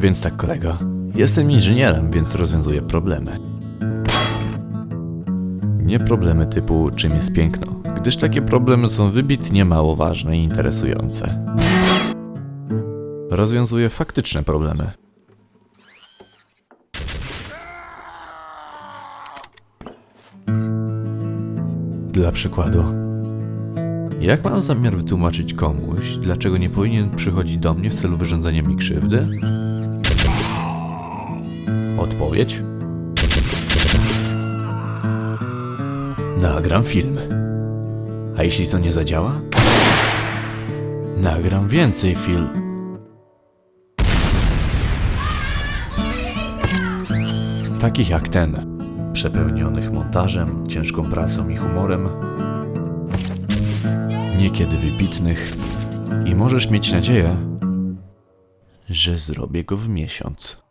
Więc tak, kolego. Jestem inżynierem, więc rozwiązuję problemy. Nie problemy typu czym jest piękno, gdyż takie problemy są wybitnie mało ważne i interesujące. Rozwiązuję faktyczne problemy. Dla przykładu, jak mam zamiar wytłumaczyć komuś, dlaczego nie powinien przychodzić do mnie w celu wyrządzenia mi krzywdy? Odpowiedź? Nagram film. A jeśli to nie zadziała? Nagram więcej film. Takich jak ten, przepełnionych montażem, ciężką pracą i humorem, niekiedy wybitnych i możesz mieć nadzieję, że zrobię go w miesiąc.